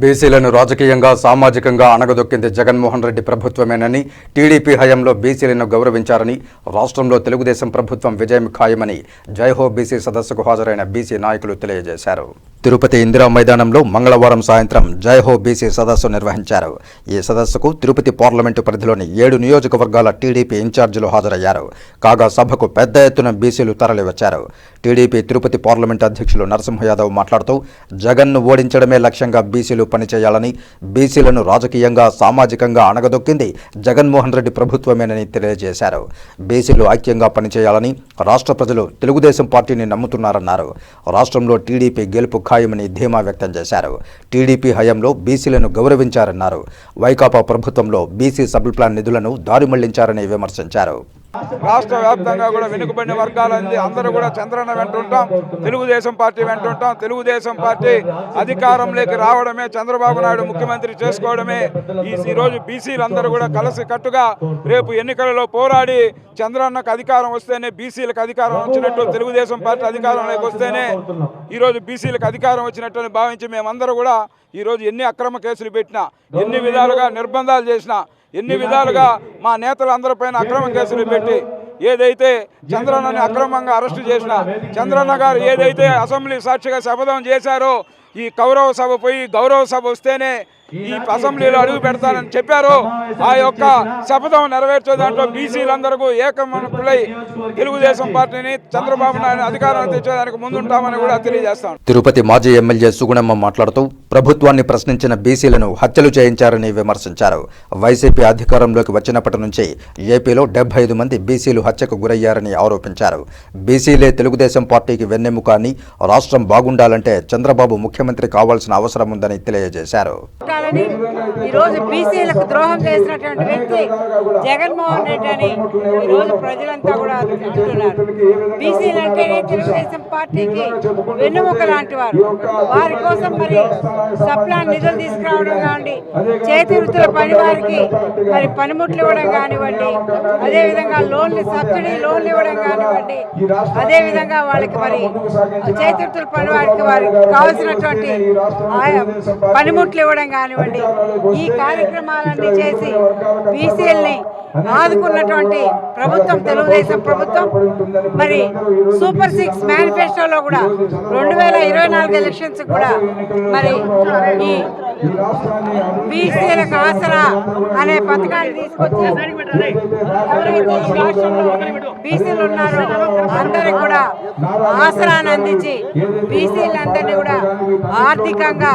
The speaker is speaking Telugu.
బీసీలను రాజకీయంగా సామాజికంగా అణగదొక్కింది జగన్మోహన్ రెడ్డి ప్రభుత్వమేనని టీడీపీ హయాంలో బీసీలను గౌరవించారని రాష్ట్రంలో తెలుగుదేశం ప్రభుత్వం విజయం ఖాయమని జైహో బీసీ సదస్సుకు హాజరైన బీసీ నాయకులు తెలియజేశారు. తిరుపతి ఇందిరా మైదానంలో మంగళవారం సాయంత్రం జైహో బీసీ సదస్సు నిర్వహించారు. ఈ సదస్సుకు తిరుపతి పార్లమెంటు పరిధిలోని ఏడు నియోజకవర్గాల టీడీపీ ఇన్ఛార్జీలు హాజరయ్యారు. కాగా సభకు పెద్ద ఎత్తున బీసీలు తరలివచ్చారు. టీడీపీ తిరుపతి పార్లమెంటు అధ్యక్షులు నరసింహ యాదవ్ మాట్లాడుతూ జగన్ను ఓడించడమే లక్ష్యంగా బీసీలు పనిచేయాలని బీసీలను రాజకీయంగా సామాజికంగా అణగదొక్కింది జగన్మోహన్ రెడ్డి ప్రభుత్వమేనని తెలియజేశారు. బీసీలు ఐక్యంగా పనిచేయాలని రాష్ట్ర ప్రజలు తెలుగుదేశం పార్టీని నమ్ముతున్నారన్నారు. రాష్ట్రంలో టీడీపీ గెలుపు ఖాయమని ధీమా వ్యక్తం చేశారు. టీడీపీ హయాంలో బీసీలను గౌరవించారన్నారు. వైకాపా ప్రభుత్వంలో బీసీ సబ్ ప్లాన్ నిధులను దారి మళ్ళించారని విమర్శించారు. రాష్ట్ర వ్యాప్తంగా కూడా వెనుకబడిన వర్గాలంది అందరూ కూడా చంద్రన్న వెంటుంటాం తెలుగుదేశం పార్టీ వెంటుంటాం తెలుగుదేశం పార్టీ అధికారంలోకి రావడమే చంద్రబాబు నాయుడు ముఖ్యమంత్రి చేసుకోవడమే. ఈ ఈ రోజు కూడా కలిసి కట్టుగా రేపు ఎన్నికలలో పోరాడి చంద్రన్నకు అధికారం వస్తేనే బీసీలకు అధికారం వచ్చినట్టు తెలుగుదేశం పార్టీ అధికారంలోకి వస్తేనే ఈరోజు బీసీలకు అధికారం వచ్చినట్టు అని భావించి మేమందరూ కూడా ఈరోజు ఎన్ని అక్రమ కేసులు పెట్టినా ఎన్ని విధాలుగా నిర్బంధాలు చేసినా ఎన్ని విధాలుగా మా నేతలందరిపైన అక్రమ కేసులు పెట్టి ఏదైతే చంద్రన్నని అక్రమంగా అరెస్టు చేసిన చంద్రన్న గారు ఏదైతే అసెంబ్లీ సాక్షిగా శపథం చేశారో ఈ కౌరవ సభ పోయి గౌరవ సభ వస్తేనే ఈ అసెంబ్లీలో అడుగు పెడతానని చెప్పారు. ఆ యొక్క శపథం నెరవేర్చే దాంట్లో బీసీలందరూ ఏకమనుకులై తెలుగుదేశం పార్టీని చంద్రబాబు నాయుడు అధికారం తెచ్చేదానికి ముందుంటామని కూడా తెలియజేస్తాం తిరుపతి మాజీ ఎమ్మెల్యే సుగుణమ్మ మాట్లాడుతూ ప్రభుత్వాన్ని ప్రశ్నించిన బీసీలను హత్యలు చేయించారని విమర్శించారు. వైసీపీ అధికారంలోకి వచ్చినప్పటి నుంచి ఏపీలో డెబ్బై ఐదు మంది బీసీలు హత్యకు గురయ్యారని ఆరోపించారు. బీసీలే తెలుగుదేశం పార్టీకి వెన్నెముక అని రాష్ట్రం బాగుండాలంటే చంద్రబాబు ముఖ్యమంత్రి కావాల్సిన అవసరం ఉందని తెలియజేశారు. ఈరోజు బీసీలకు ద్రోహం చేసినటువంటి వ్యక్తి జగన్మోహన్ రెడ్డి అని ఈరోజు ప్రజలంతా కూడా అంటున్నారు. బీసీలు అంటే తెలుగుదేశం పార్టీకి వెన్నుముక లాంటి వారు? వారి కోసం మరి సప్లాన్ నిధులు తీసుకురావడం కానివ్వండి చేతి వృత్తుల పని వారికి మరి పనిముట్లు ఇవ్వడం కానివ్వండి అదేవిధంగా లోన్లు సబ్సిడీ లోన్లు ఇవ్వడం కానివ్వండి అదేవిధంగా వాళ్ళకి మరి చేతి వృత్తుల పని వారికి వారికి కావాల్సినటువంటి ఆయా పనిముట్లు ఇవ్వడం కానివ్వండి ఈ కార్యక్రమాలన్నీ చేసి బీసీఎల్ని ఆదుకున్నటువంటి ప్రభుత్వం తెలుగుదేశం ప్రభుత్వం. మరి సూపర్ సిక్స్ మేనిఫెస్టోలో కూడా రెండు వేల ఇరవై నాలుగు ఎలక్షన్స్ కూడా మరి ఈ బీసీలకు ఆసరా అనే పథకాన్ని తీసుకొచ్చి ఎవరైతే ఈ రాష్ట్రంలో బీసీలు ఉన్నారో అందరికి కూడా ఆసరాన్ని అందించి బీసీలందరినీ కూడా ఆర్థికంగా